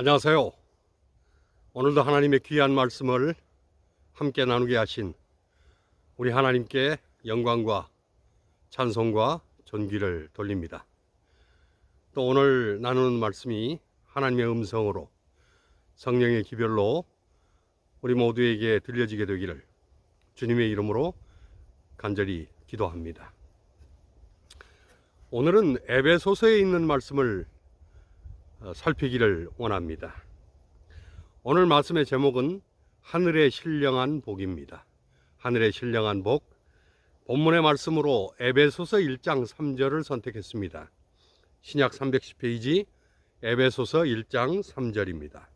안녕하세요. 오늘도 하나님의 귀한 말씀을 함께 나누게 하신 우리 하나님께 영광과 찬송과 존귀를 돌립니다. 또 오늘 나누는 말씀이 하나님의 음성으로 성령의 기별로 우리 모두에게 들려지게 되기를 주님의 이름으로 간절히 기도합니다. 오늘은 에베소서에 있는 말씀을 어, 살피기를 원합니다. 오늘 말씀의 제목은 하늘의 신령한 복입니다. 하늘의 신령한 복. 본문의 말씀으로 에베소서 1장 3절을 선택했습니다. 신약 310페이지 에베소서 1장 3절입니다.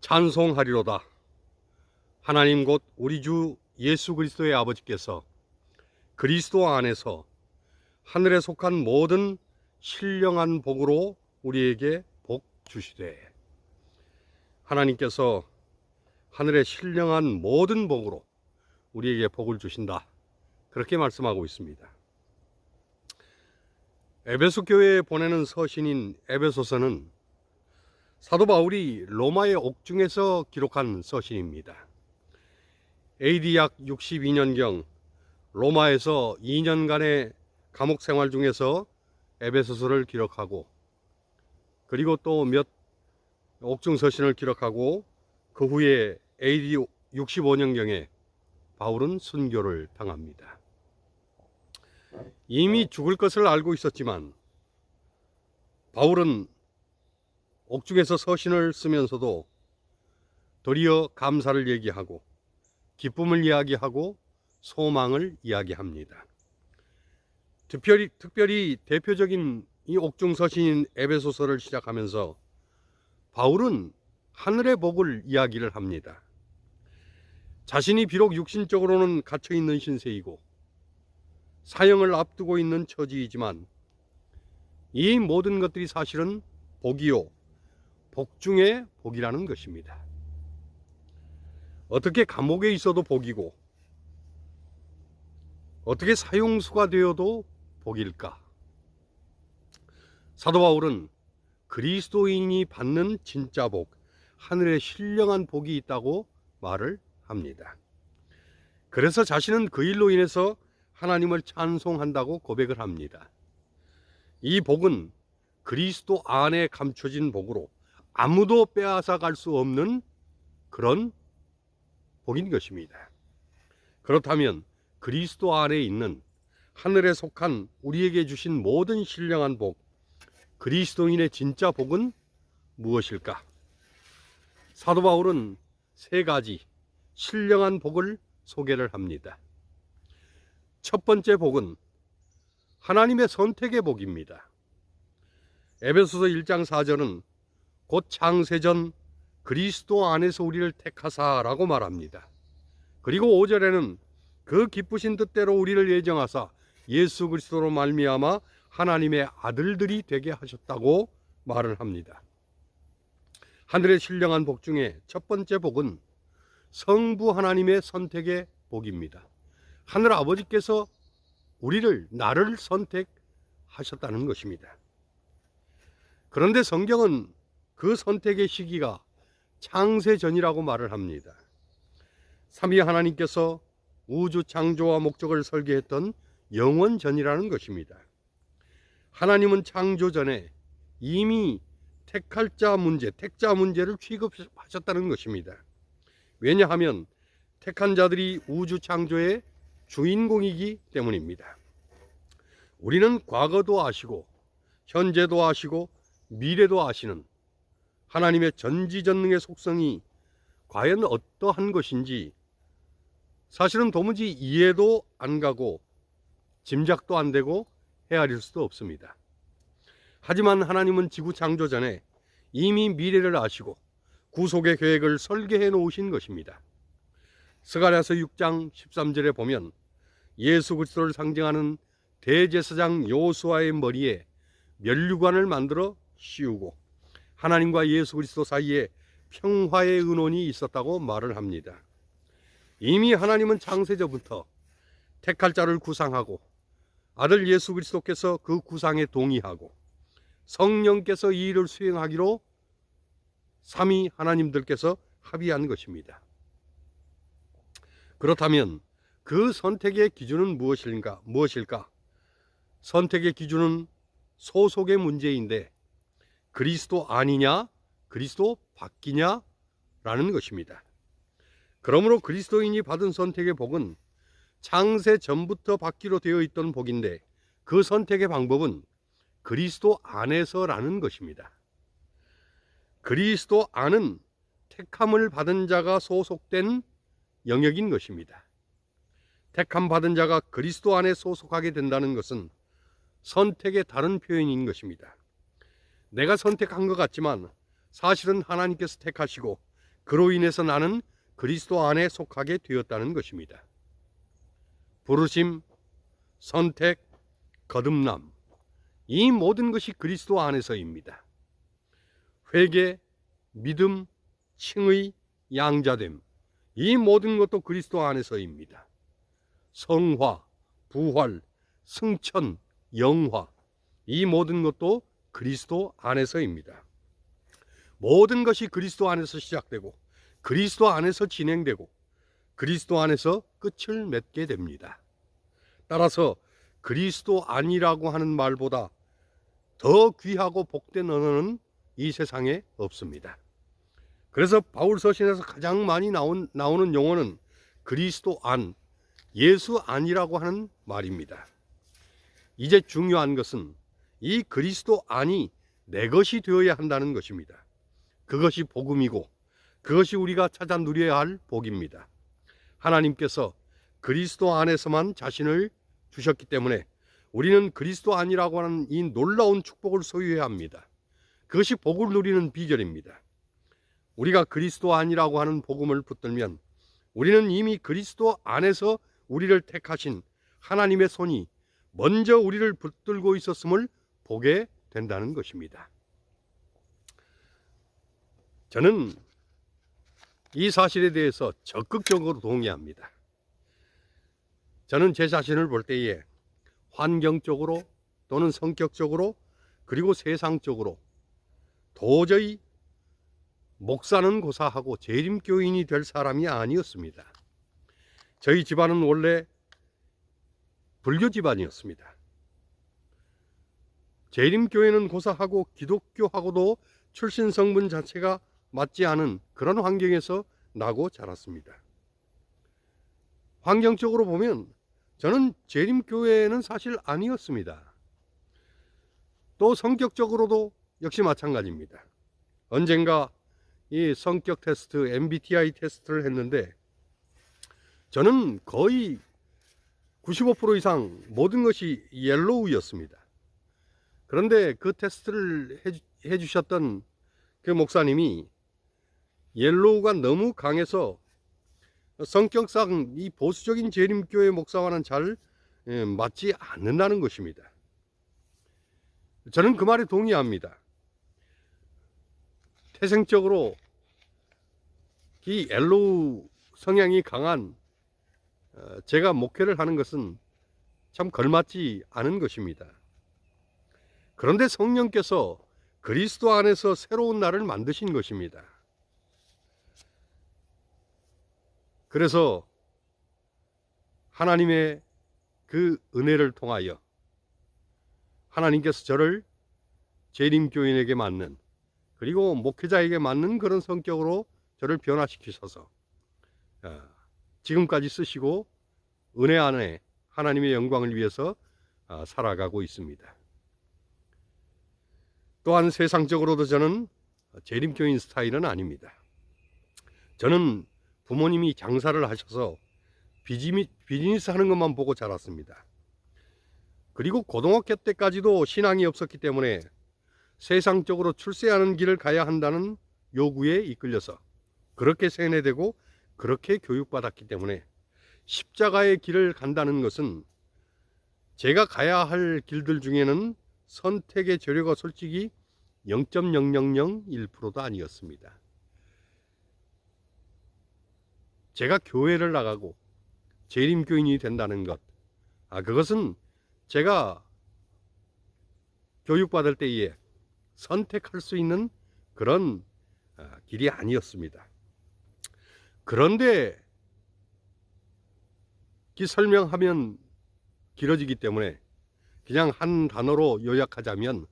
찬송하리로다. 하나님 곧 우리 주 예수 그리스도의 아버지께서 그리스도 안에서 하늘에 속한 모든 신령한 복으로 우리에게 복 주시되 하나님께서 하늘의 신령한 모든 복으로 우리에게 복을 주신다. 그렇게 말씀하고 있습니다. 에베소 교회에 보내는 서신인 에베소서는 사도 바울이 로마의 옥중에서 기록한 서신입니다. AD 약 62년경 로마에서 2년간의 감옥 생활 중에서 에베소서를 기록하고 그리고 또 몇 옥중 서신을 기록하고 그 후에 AD 65년경에 바울은 순교를 당합니다. 이미 죽을 것을 알고 있었지만 바울은 옥중에서 서신을 쓰면서도 도리어 감사를 얘기하고 기쁨을 이야기하고 소망을 이야기합니다. 특별히, 특별히 대표적인 이 옥중 서신인 에베소서를 시작하면서 바울은 하늘의 복을 이야기를 합니다. 자신이 비록 육신적으로는 갇혀 있는 신세이고 사형을 앞두고 있는 처지이지만 이 모든 것들이 사실은 복이요 복 중의 복이라는 것입니다. 어떻게 감옥에 있어도 복이고 어떻게 사용수가 되어도 복일까? 사도 바울은 그리스도인이 받는 진짜 복, 하늘의 신령한 복이 있다고 말을 합니다. 그래서 자신은 그 일로 인해서 하나님을 찬송한다고 고백을 합니다. 이 복은 그리스도 안에 감춰진 복으로 아무도 빼앗아 갈 수 없는 그런 복인 것입니다. 그렇다면 그리스도 안에 있는 하늘에 속한 우리에게 주신 모든 신령한 복, 그리스도인의 진짜 복은 무엇일까? 사도 바울은 세 가지 신령한 복을 소개를 합니다. 첫 번째 복은 하나님의 선택의 복입니다. 에베소서 1장 4절은 곧 창세전 그리스도 안에서 우리를 택하사라고 말합니다. 그리고 5절에는 그 기쁘신 뜻대로 우리를 예정하사 예수 그리스도로 말미암아 하나님의 아들들이 되게 하셨다고 말을 합니다. 하늘의 신령한 복 중에 첫 번째 복은 성부 하나님의 선택의 복입니다. 하늘 아버지께서 우리를 나를 선택하셨다는 것입니다. 그런데 성경은 그 선택의 시기가 창세 전이라고 말을 합니다. 삼위 하나님께서 우주 창조와 목적을 설계했던 영원 전이라는 것입니다. 하나님은 창조 전에 이미 택할 자 문제, 택자 문제를 취급하셨다는 것입니다. 왜냐하면 택한 자들이 우주 창조의 주인공이기 때문입니다. 우리는 과거도 아시고 현재도 아시고 미래도 아시는 하나님의 전지전능의 속성이 과연 어떠한 것인지 사실은 도무지 이해도 안 가고 짐작도 안 되고 헤아릴 수도 없습니다. 하지만 하나님은 지구 창조 전에 이미 미래를 아시고 구속의 계획을 설계해 놓으신 것입니다. 스가랴서 6장 13절에 보면 예수 그리스도를 상징하는 대제사장 요수아의 머리에 면류관을 만들어 씌우고 하나님과 예수 그리스도 사이에 평화의 은원이 있었다고 말을 합니다. 이미 하나님은 창세전부터 택할 자를 구상하고 아들 예수 그리스도께서 그 구상에 동의하고 성령께서 이 일을 수행하기로 삼위 하나님들께서 합의한 것입니다. 그렇다면 그 선택의 기준은 무엇일까? 무엇일까? 선택의 기준은 소속의 문제인데 그리스도 아니냐, 그리스도 바뀌냐 라는 것입니다. 그러므로 그리스도인이 받은 선택의 복은 창세 전부터 받기로 되어 있던 복인데 그 선택의 방법은 그리스도 안에서라는 것입니다. 그리스도 안은 택함을 받은 자가 소속된 영역인 것입니다. 택함 받은 자가 그리스도 안에 소속하게 된다는 것은 선택의 다른 표현인 것입니다. 내가 선택한 것 같지만 사실은 하나님께서 택하시고 그로 인해서 나는 그리스도 안에 속하게 되었다는 것입니다. 부르심, 선택, 거듭남 이 모든 것이 그리스도 안에서입니다. 회개, 믿음, 칭의, 양자됨 이 모든 것도 그리스도 안에서입니다. 성화, 부활, 승천, 영화 이 모든 것도 그리스도 안에서입니다. 모든 것이 그리스도 안에서 시작되고 그리스도 안에서 진행되고 그리스도 안에서 끝을 맺게 됩니다. 따라서 그리스도 아니라고 하는 말보다 더 귀하고 복된 언어는 이 세상에 없습니다. 그래서 바울 서신에서 가장 많이 나온, 나오는 용어는 그리스도 안, 예수 안이라고 하는 말입니다. 이제 중요한 것은 이 그리스도 안이 내 것이 되어야 한다는 것입니다. 그것이 복음이고 그것이 우리가 찾아 누려야 할 복입니다. 하나님께서 그리스도 안에서만 자신을 주셨기 때문에 우리는 그리스도 안이라고 하는 이 놀라운 축복을 소유해야 합니다. 그것이 복을 누리는 비결입니다. 우리가 그리스도 안이라고 하는 복음을 붙들면 우리는 이미 그리스도 안에서 우리를 택하신 하나님의 손이 먼저 우리를 붙들고 있었음을 보게 된다는 것입니다. 저는 이 사실에 대해서 적극적으로 동의합니다. 저는 제 자신을 볼 때에 환경적으로 또는 성격적으로 그리고 세상적으로 도저히 목사는 고사하고 재림교인이 될 사람이 아니었습니다. 저희 집안은 원래 불교 집안이었습니다. 재림교회는 고사하고 기독교하고도 출신 성분 자체가 맞지 않은 그런 환경에서 나고 자랐습니다. 환경적으로 보면 저는 재림교회는 사실 아니었습니다. 또 성격적으로도 역시 마찬가지입니다. 언젠가 이 성격 테스트, MBTI 테스트를 했는데 저는 거의 95% 이상 모든 것이 옐로우였습니다. 그런데 그 테스트를 해 주셨던 그 목사님이 옐로우가 너무 강해서 성격상 이 보수적인 재림교회 목사와는 잘 예, 맞지 않는다는 것입니다. 저는 그 말에 동의합니다. 태생적으로 이 옐로우 성향이 강한 어, 제가 목회를 하는 것은 참 걸맞지 않은 것입니다. 그런데 성령께서 그리스도 안에서 새로운 나를 만드신 것입니다. 그래서 하나님의 그 은혜를 통하여 하나님께서 저를 재림교인에게 맞는 그리고 목회자에게 맞는 그런 성격으로 저를 변화시키셔서 어, 지금까지 쓰시고 은혜 안에 하나님의 영광을 위해서 어, 살아가고 있습니다. 또한 세상적으로도 저는 재림교인 스타일은 아닙니다. 저는 부모님이 장사를 하셔서 비즈니스 하는 것만 보고 자랐습니다. 그리고 고등학교 때까지도 신앙이 없었기 때문에 세상적으로 출세하는 길을 가야 한다는 요구에 이끌려서 그렇게 세뇌되고 그렇게 교육받았기 때문에 십자가의 길을 간다는 것은 제가 가야 할 길들 중에는 선택의 재료가 솔직히 0.0001%도 아니었습니다. 제가 교회를 나가고 재림교인이 된다는 것, 아, 그것은 제가 교육받을 때에 선택할 수 있는 그런 아, 길이 아니었습니다. 그런데 이 설명하면 길어지기 때문에 그냥 한 단어로 요약하자면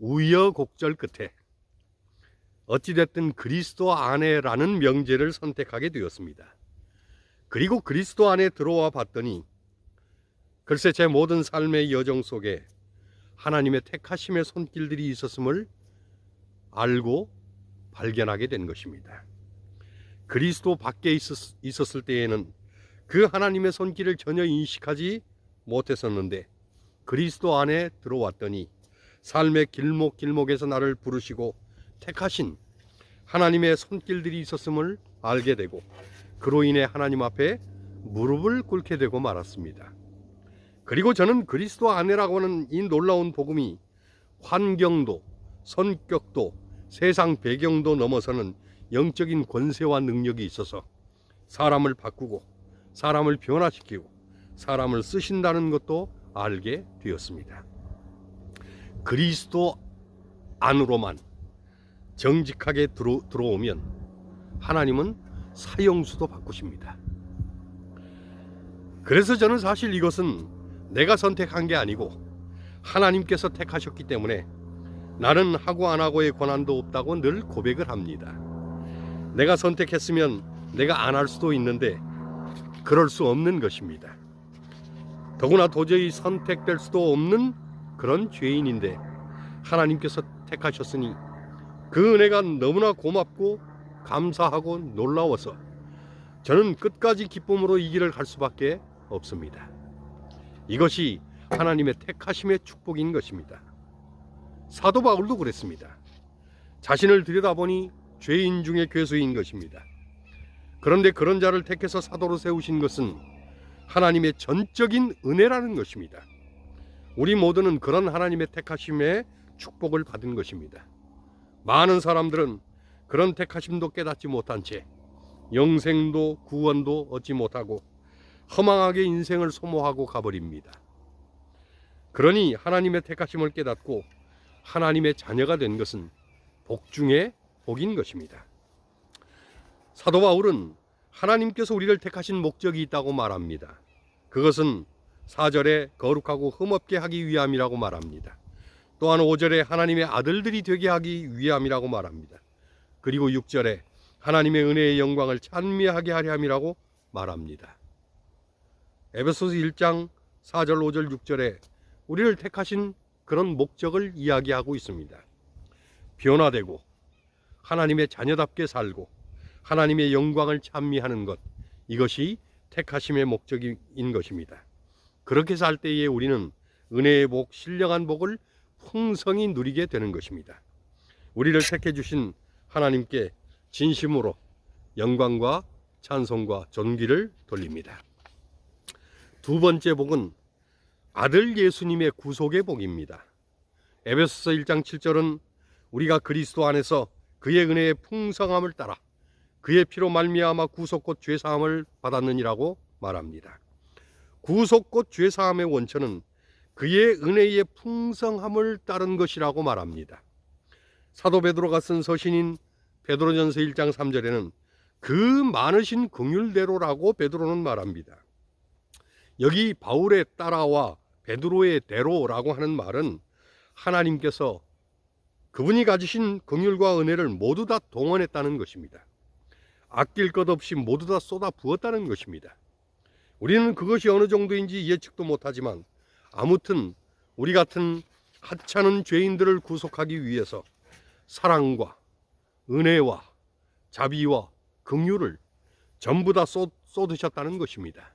우여곡절 끝에 어찌됐든 그리스도 안에라는 명제를 선택하게 되었습니다. 그리고 그리스도 안에 들어와 봤더니 글쎄 제 모든 삶의 여정 속에 하나님의 택하심의 손길들이 있었음을 알고 발견하게 된 것입니다. 그리스도 밖에 있었, 있었을 때에는 그 하나님의 손길을 전혀 인식하지 못했었는데 그리스도 안에 들어왔더니 삶의 길목 길목에서 나를 부르시고 택하신 하나님의 손길들이 있었음을 알게 되고 그로 인해 하나님 앞에 무릎을 꿇게 되고 말았습니다. 그리고 저는 그리스도 안에라고 하는 이 놀라운 복음이 환경도 성격도 세상 배경도 넘어서는 영적인 권세와 능력이 있어서 사람을 바꾸고 사람을 변화시키고 사람을 쓰신다는 것도 알게 되었습니다. 그리스도 안으로만 정직하게 들어, 들어오면 하나님은 사형수도 바꾸십니다. 그래서 저는 사실 이것은 내가 선택한 게 아니고 하나님께서 택하셨기 때문에 나는 하고 안 하고의 권한도 없다고 늘 고백을 합니다. 내가 선택했으면 내가 안 할 수도 있는데 그럴 수 없는 것입니다. 더구나 도저히 선택될 수도 없는 그런 죄인인데 하나님께서 택하셨으니 그 은혜가 너무나 고맙고 감사하고 놀라워서 저는 끝까지 기쁨으로 이 길을 갈 수밖에 없습니다. 이것이 하나님의 택하심의 축복인 것입니다. 사도 바울도 그랬습니다. 자신을 들여다보니 죄인 중에 괴수인 것입니다. 그런데 그런 자를 택해서 사도로 세우신 것은 하나님의 전적인 은혜라는 것입니다. 우리 모두는 그런 하나님의 택하심의 축복을 받은 것입니다. 많은 사람들은 그런 택하심도 깨닫지 못한 채 영생도 구원도 얻지 못하고 허망하게 인생을 소모하고 가버립니다. 그러니 하나님의 택하심을 깨닫고 하나님의 자녀가 된 것은 복 중에 복인 것입니다. 사도 바울은 하나님께서 우리를 택하신 목적이 있다고 말합니다. 그것은 4절에 거룩하고 흠없게 하기 위함이라고 말합니다. 또한 5절에 하나님의 아들들이 되게 하기 위함이라고 말합니다. 그리고 6절에 하나님의 은혜의 영광을 찬미하게 하려 함이라고 말합니다. 에베소서 1장 4절, 5절, 6절에 우리를 택하신 그런 목적을 이야기하고 있습니다. 변화되고 하나님의 자녀답게 살고 하나님의 영광을 찬미하는 것 이것이 택하심의 목적인 것입니다. 그렇게 살 때에 우리는 은혜의 복, 신령한 복을 풍성히 누리게 되는 것입니다. 우리를 택해 주신 하나님께 진심으로 영광과 찬송과 존귀를 돌립니다. 두 번째 복은 아들 예수님의 구속의 복입니다. 에베소서 1장 7절은 우리가 그리스도 안에서 그의 은혜의 풍성함을 따라 그의 피로 말미암아 구속곧 죄 사함을 받았느니라고 말합니다. 구속곧 죄 사함의 원천은 그의 은혜의 풍성함을 따른 것이라고 말합니다. 사도 베드로가 쓴 서신인 베드로전서 1장 3절에는 그 많으신 긍휼대로라고 베드로는 말합니다. 여기 바울의 따라와 베드로의 대로라고 하는 말은 하나님께서 그분이 가지신 긍휼과 은혜를 모두 다 동원했다는 것입니다. 아낄 것 없이 모두 다 쏟아 부었다는 것입니다. 우리는 그것이 어느 정도인지 예측도 못하지만 아무튼 우리 같은 하찮은 죄인들을 구속하기 위해서 사랑과 은혜와 자비와 긍휼을 전부 다 쏟, 쏟으셨다는 것입니다.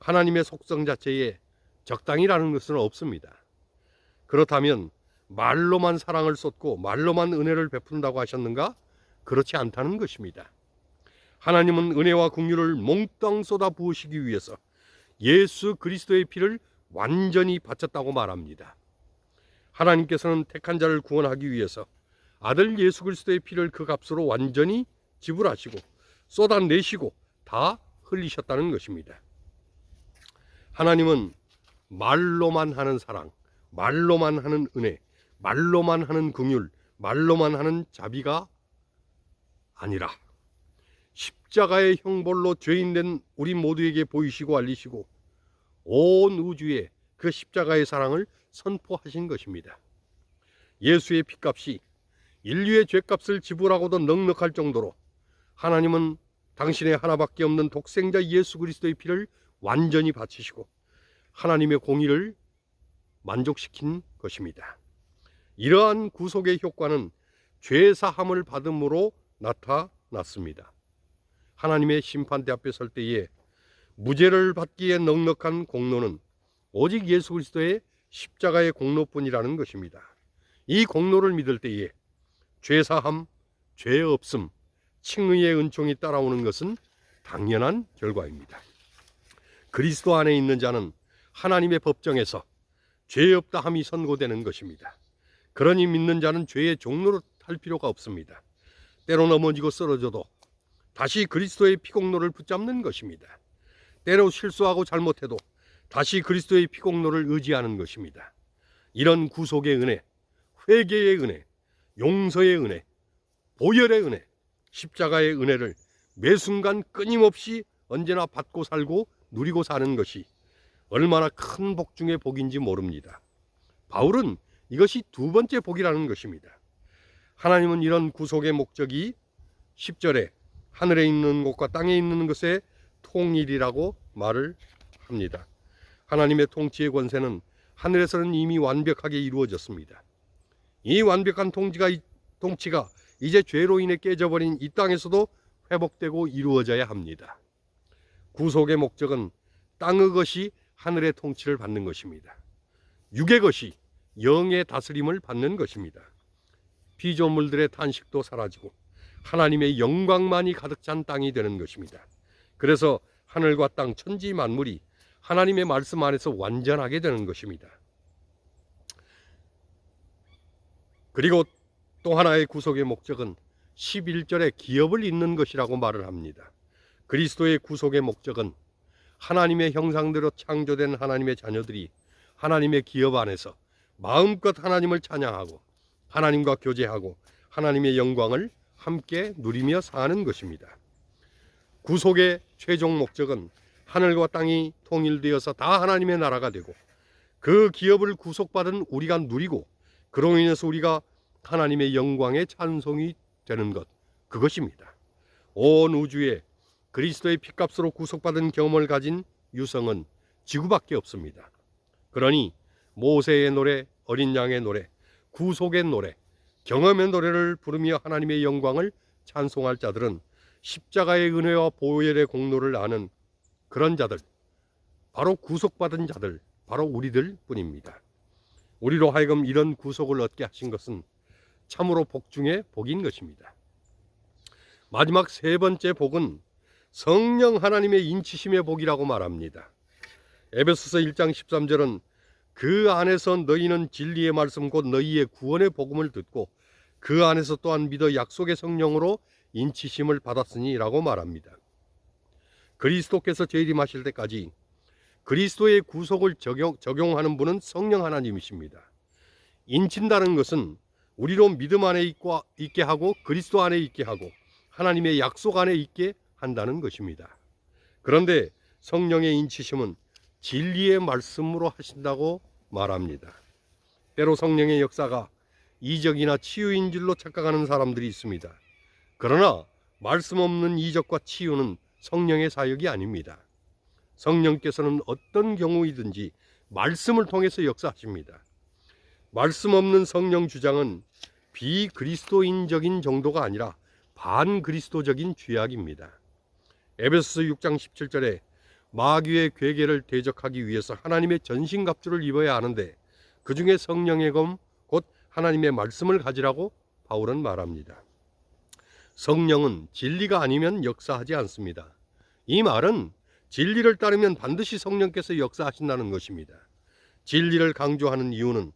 하나님의 속성 자체에 적당이라는 것은 없습니다. 그렇다면 말로만 사랑을 쏟고 말로만 은혜를 베푼다고 하셨는가? 그렇지 않다는 것입니다. 하나님은 은혜와 긍휼을 몽땅 쏟아 부으시기 위해서 예수 그리스도의 피를 완전히 바쳤다고 말합니다. 하나님께서는 택한 자를 구원하기 위해서 아들 예수 그리스도의 피를 그 값으로 완전히 지불하시고 쏟아내시고 다 흘리셨다는 것입니다. 하나님은 말로만 하는 사랑, 말로만 하는 은혜, 말로만 하는 긍휼, 말로만 하는 자비가 아니라 십자가의 형벌로 죄인 된 우리 모두에게 보이시고 알리시고 온 우주에 그 십자가의 사랑을 선포하신 것입니다. 예수의 피값이 인류의 죄값을 지불하고도 넉넉할 정도로 하나님은 당신의 하나밖에 없는 독생자 예수 그리스도의 피를 완전히 바치시고 하나님의 공의를 만족시킨 것입니다. 이러한 구속의 효과는 죄 사함을 받음으로 나타났습니다. 하나님의 심판대 앞에 설 때에 무죄를 받기에 넉넉한 공로는 오직 예수 그리스도의 십자가의 공로뿐이라는 것입니다. 이 공로를 믿을 때에 죄 사함, 죄 없음, 칭의의 은총이 따라오는 것은 당연한 결과입니다. 그리스도 안에 있는 자는 하나님의 법정에서 죄 없다 함이 선고되는 것입니다. 그러니 믿는 자는 죄의 종로를 할 필요가 없습니다. 때로 넘어지고 쓰러져도 다시 그리스도의 피공로를 붙잡는 것입니다. 때로 실수하고 잘못해도 다시 그리스도의 피공로를 의지하는 것입니다. 이런 구속의 은혜, 회개의 은혜, 용서의 은혜, 보혈의 은혜, 십자가의 은혜를 매 순간 끊임없이 언제나 받고 살고 누리고 사는 것이 얼마나 큰 복 중의 복인지 모릅니다. 바울은 이것이 두 번째 복이라는 것입니다. 하나님은 이런 구속의 목적이 10절에 하늘에 있는 곳과 땅에 있는 것의 통일이라고 말을 합니다. 하나님의 통치의 권세는 하늘에서는 이미 완벽하게 이루어졌습니다. 이 완벽한 통치가, 통치가 이제 죄로 인해 깨져버린 이 땅에서도 회복되고 이루어져야 합니다. 구속의 목적은 땅의 것이 하늘의 통치를 받는 것입니다. 육의 것이 영의 다스림을 받는 것입니다. 피조물들의 탄식도 사라지고 하나님의 영광만이 가득 찬 땅이 되는 것입니다. 그래서 하늘과 땅 천지 만물이 하나님의 말씀 안에서 완전하게 되는 것입니다. 그리고 또 하나의 구속의 목적은 11절에 기업을 잇는 것이라고 말을 합니다. 그리스도의 구속의 목적은 하나님의 형상대로 창조된 하나님의 자녀들이 하나님의 기업 안에서 마음껏 하나님을 찬양하고 하나님과 교제하고 하나님의 영광을 함께 누리며 사는 것입니다. 구속의 최종 목적은 하늘과 땅이 통일되어서 다 하나님의 나라가 되고 그 기업을 구속받은 우리가 누리고 그로 인해서 우리가 하나님의 영광의 찬송이 되는 것 그것입니다. 온 우주에 그리스도의 피값으로 구속받은 경험을 가진 유성은 지구밖에 없습니다. 그러니 모세의 노래, 어린 양의 노래, 구속의 노래, 경험의 노래를 부르며 하나님의 영광을 찬송할 자들은 십자가의 은혜와 보혈의 공로를 아는 그런 자들, 바로 구속받은 자들, 바로 우리들 뿐입니다. 우리로 하여금 이런 구속을 얻게 하신 것은 참으로 복 중의 복인 것입니다. 마지막 세 번째 복은 성령 하나님의 인치심의 복이라고 말합니다. 에베소서 1장 13절은 그 안에서 너희는 진리의 말씀 곧 너희의 구원의 복음을 듣고 그 안에서 또한 믿어 약속의 성령으로 인치심을 받았으니라고 말합니다. 그리스도께서 재림하실 때까지 그리스도의 구속을 적용, 적용 하는 분은 성령 하나님이십니다. 인친다는 것은 우리로 믿음 안에 있고, 있게 하고 그리스도 안에 있게 하고 하나님의 약속 안에 있게 한다는 것입니다. 그런데 성령의 인치심은 진리의 말씀으로 하신다고 말합니다. 때로 성령의 역사가 이적이나 치유인 줄로 착각하는 사람들이 있습니다. 그러나 말씀 없는 이적과 치유는 성령의 사역이 아닙니다. 성령께서는 어떤 경우이든지 말씀을 통해서 역사하십니다. 말씀 없는 성령 주장은 비그리스도인적인 정도가 아니라 반그리스도적인 죄악입니다. 에베소서 6장 17절에 마귀의 괴계를 대적하기 위해서 하나님의 전신갑주를 입어야 하는데 그 중에 성령의 검 곧 하나님의 말씀을 가지라고 바울은 말합니다. 성령은 진리가 아니면 역사하지 않습니다. 이 말은 진리를 따르면 반드시 성령께서 역사하신다는 것입니다. 진리를 강조하는 이유는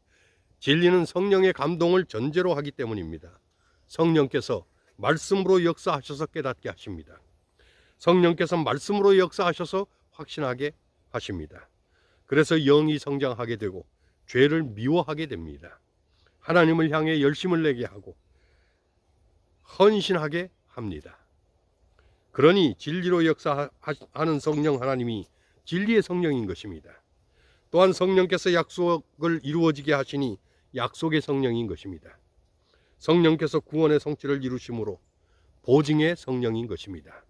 진리는 성령의 감동을 전제로 하기 때문입니다. 성령께서 말씀으로 역사하셔서 깨닫게 하십니다. 성령께서 말씀으로 역사하셔서 확신하게 하십니다. 그래서 영이 성장하게 되고 죄를 미워하게 됩니다. 하나님을 향해 열심을 내게 하고 헌신하게 합니다. 그러니 진리로 역사하는 성령 하나님이 진리의 성령인 것입니다. 또한 성령께서 약속을 이루어지게 하시니 약속의 성령인 것입니다. 성령께서 구원의 성취를 이루심으로 보증의 성령인 것입니다.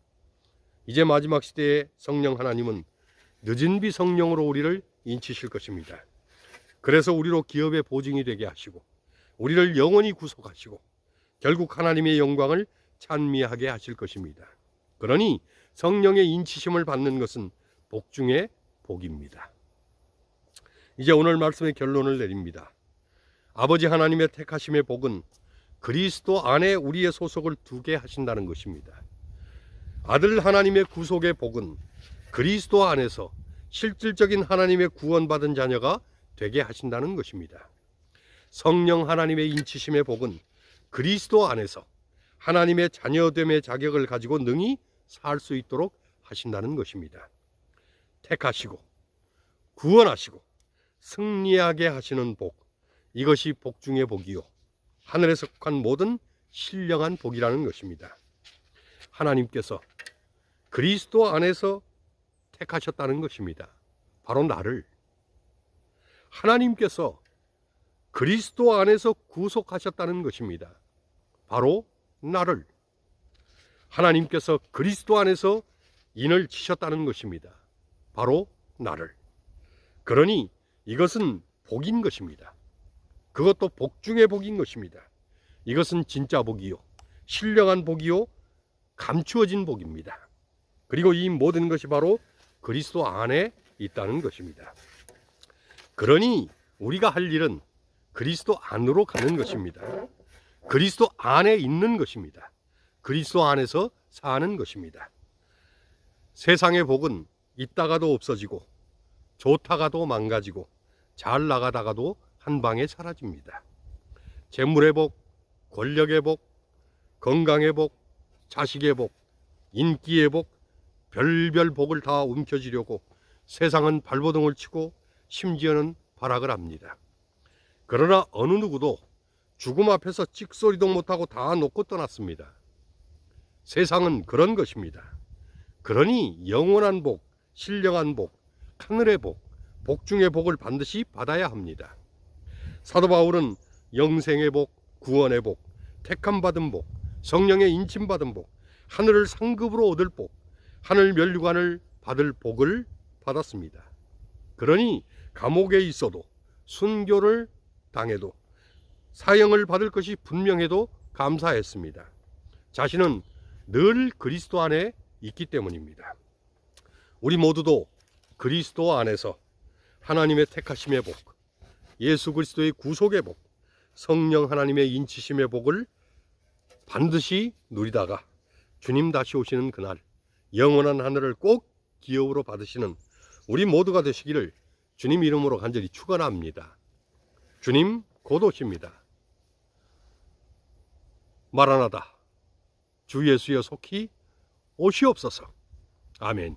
이제 마지막 시대의 성령 하나님은 늦은 비 성령으로 우리를 인치실 것입니다. 그래서 우리로 기업의 보증이 되게 하시고 우리를 영원히 구속하시고 결국 하나님의 영광을 찬미하게 하실 것입니다. 그러니 성령의 인치심을 받는 것은 복 중의 복입니다. 이제 오늘 말씀의 결론을 내립니다. 아버지 하나님의 택하심의 복은 그리스도 안에 우리의 소속을 두게 하신다는 것입니다. 아들 하나님의 구속의 복은 그리스도 안에서 실질적인 하나님의 구원받은 자녀가 되게 하신다는 것입니다. 성령 하나님의 인치심의 복은 그리스도 안에서 하나님의 자녀됨의 자격을 가지고 능히 살 수 있도록 하신다는 것입니다. 택하시고 구원하시고 승리하게 하시는 복 이것이 복 중의 복이요 하늘에 속한 모든 신령한 복이라는 것입니다. 하나님께서 그리스도 안에서 택하셨다는 것입니다. 바로 나를 하나님께서 그리스도 안에서 구속하셨다는 것입니다. 바로 나를 하나님께서 그리스도 안에서 인을 치셨다는 것입니다. 바로 나를 그러니 이것은 복인 것입니다. 그것도 복 중의 복인 것입니다. 이것은 진짜 복이요 신령한 복이요 감추어진 복입니다. 그리고 이 모든 것이 바로 그리스도 안에 있다는 것입니다. 그러니 우리가 할 일은 그리스도 안으로 가는 것입니다. 그리스도 안에 있는 것입니다. 그리스도 안에서 사는 것입니다. 세상의 복은 있다가도 없어지고 좋다가도 망가지고 잘 나가다가도 한 방에 사라집니다. 재물의 복, 권력의 복, 건강의 복, 자식의 복, 인기의 복, 별별 복을 다 움켜쥐려고 세상은 발버둥을 치고 심지어는 발악을 합니다. 그러나 어느 누구도 죽음 앞에서 찍소리도 못하고 다 놓고 떠났습니다. 세상은 그런 것입니다. 그러니 영원한 복, 신령한 복, 하늘의 복, 복 중의 복을 반드시 받아야 합니다. 사도 바울은 영생의 복, 구원의 복, 택함 받은 복, 성령의 인침 받은 복, 하늘을 상급으로 얻을 복, 하늘 면류관을 받을 복을 받았습니다. 그러니 감옥에 있어도 순교를 당해도 사형을 받을 것이 분명해도 감사했습니다. 자신은 늘 그리스도 안에 있기 때문입니다. 우리 모두도 그리스도 안에서 하나님의 택하심의 복, 예수 그리스도의 구속의 복, 성령 하나님의 인치심의 복을 반드시 누리다가 주님 다시 오시는 그날 영원한 하늘을 꼭 기업으로 받으시는 우리 모두가 되시기를 주님 이름으로 간절히 축원합니다. 주님 곧 오십니다. 마라나다. 주 예수여 속히 오시옵소서. 아멘.